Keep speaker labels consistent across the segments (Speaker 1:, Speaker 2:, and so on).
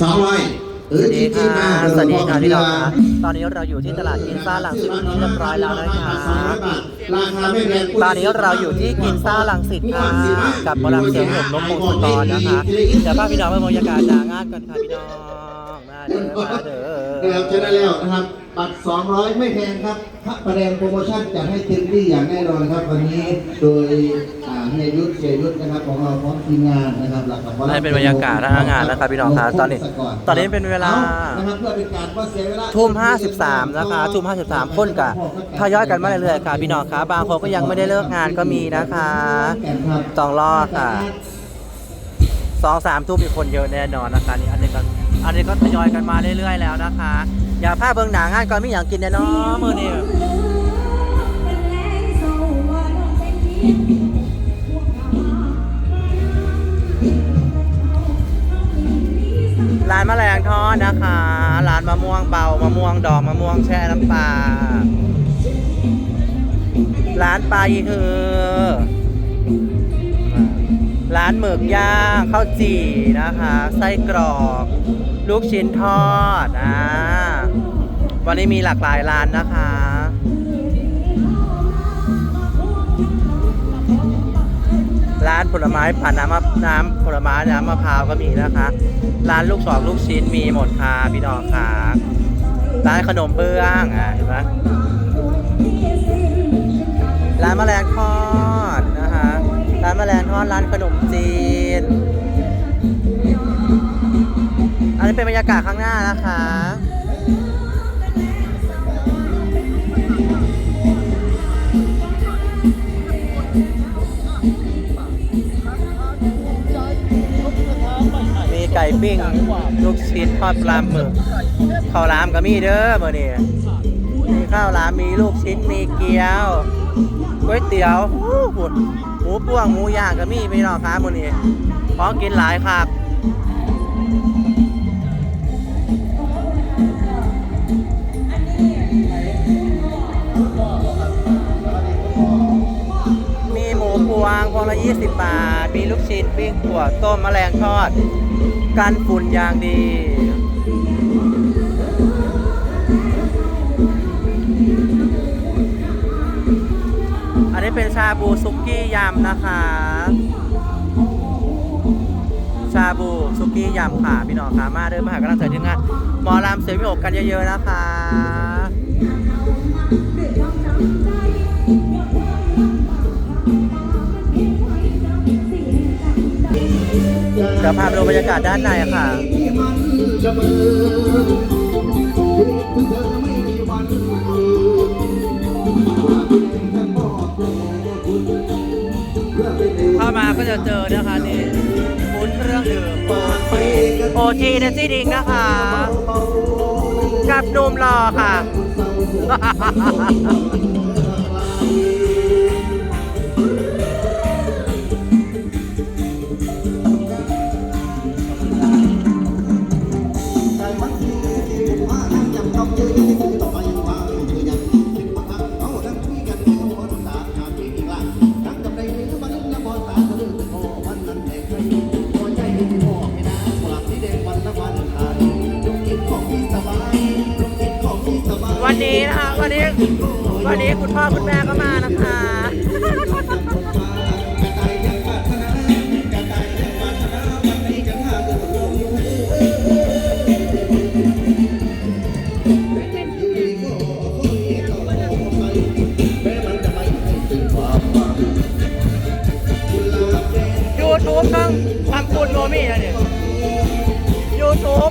Speaker 1: สองร้อยเอ
Speaker 2: ส
Speaker 1: อ
Speaker 2: วัส
Speaker 1: จ
Speaker 2: ดี
Speaker 1: ริงๆ
Speaker 2: ค่ะ
Speaker 1: นะ
Speaker 2: สวัสดีค่ะพี่น้อง
Speaker 1: เค่ะ
Speaker 2: ตอนนี้เราอยู่ที่ตลาดกินซ่าหลังสิตที่เรียบร้อยแล้วนะคะ
Speaker 1: ราคาไม่แพง
Speaker 2: ตอนนี้เราอยู่ที่กินซ่าหลังสิตค่ะกับหมอลำเสียงหนุ่มนกพงศกรนะคะเดี๋ยวพาพี่น้องไปบรรยากาศหนางานกันค่ะพี่น้องมาเด้อมาเด้
Speaker 1: นะครับ
Speaker 2: อ
Speaker 1: ชนะแล้วนะครับบัตร200 ไม่แพงครับพระประแดงโปรโมชั่นจะให้เต็มที่อย่างแน่นอนครับวันนี้โดยอ่า เฮียยุทธเสียยุทธนะครับของเราพร้อมทีมงานนะครับหลักของ
Speaker 2: นี่เป็นบรรยากาศหน้างานนะครับพี่น้องค่ะตอนนี้ตอนนี้เป็นเวลา
Speaker 1: นะครับเพื่อเป็นการว่าเสียเวลา
Speaker 2: ทุ่ม53นะคะทุ่ม53คนกะทยอยกันมาเรื่อยๆค่ะพี่น้องค่ะบางคนก็ยังไม่ได้เลิกงานก็มีนะคะต้องรอค่ะสองสามทุ่มมีคนเยอะแน่นอนนะคะนี่อันนี้ก็อันนี้ก็ทยอยกันมาเรื่อยๆแล้วนะคะ อย่าพลาดเบิ่งหนังงานก่อนไม่อยากกินแน่นอนมือนี่ ร้านมะแมลงทอดนะคะ ร้านมะม่วงเบามะม่วงดอกมะม่วงแช่น้ำปลา ร้านปลาอีฮือ ร้านหมึกย่างข้าวจี่นะคะ ไส้กรอก ลูกชิ้นทอดอ่าวันนี้มีหลากหลายร้านนะคะ ร้านผลไม้ผ่านน้ำมะน้ำผลไม้น้ำมะพร้าวก็มีนะคะ ร้านลูกสองลูกชิ้นมีหมดค่ะพี่น้องค่ะร้านขนมเบื้องอะเห็นไหมร้านแมลงทอดนะคะร้านแมลงทอดร้านขนมจีน อันนี้เป็นบรรยากาศข้างหน้านะคะ ทอดปลาหมึกข้าวหลามก็มีเด้อมื่อนี้มีข้าวหลามมีลูกชิ้นมีเกี๊ยวก๋วยเตี๋ยวหูหมูป้วงหมูย่างก็มีพี่น้องครับมื่อนี้ของกินหลายครับมีหมูพวงพวงละ 20 บาท มีลูกชิ้นปิ้งถั่วต้มแมลงทอด กันฝุ่นอย่างดีอันนี้เป็นชาบูซุกี้ยำนะคะ ชาบูซุกี้ยำค่ะพี่น้องค่ะมาเดินมาหากำลังใจทีมงานหมอลำเสียงมีอกกันเยอะๆนะคะ เดี๋ยวพาไปดูบรรยากาศด้านในค่ะเข้ามาก็จะเจอนะคะนี่บุญเครื่องดื่มโอทีเดซี่ดิงนะคะกับนุ่มรอค่ะ วันนี้วันนี้คุณพ่อคุณแม่ก็มานะคะยูทูบต้องทำคุณโนมี่นะเนี่ยยูทูบ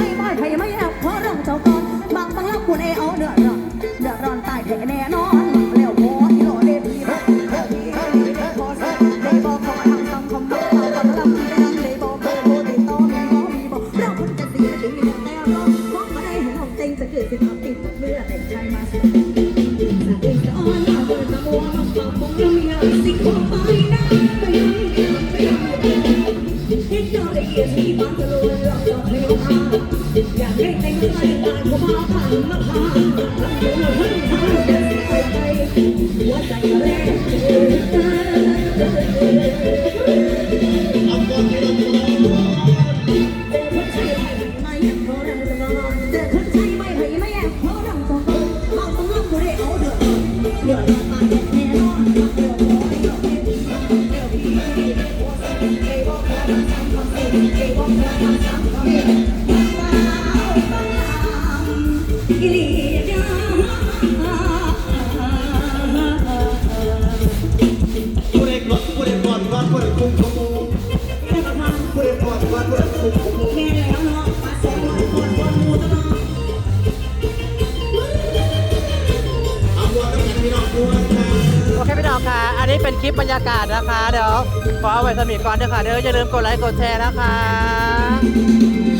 Speaker 2: นี้เป็นคลิปบรรยากาศนะคะ เดี๋ยวขอเอาไว้สมีก่อนเด้อค่ะ เดี๋ยวอย่าลืมกดไลค์กดแชร์นะคะ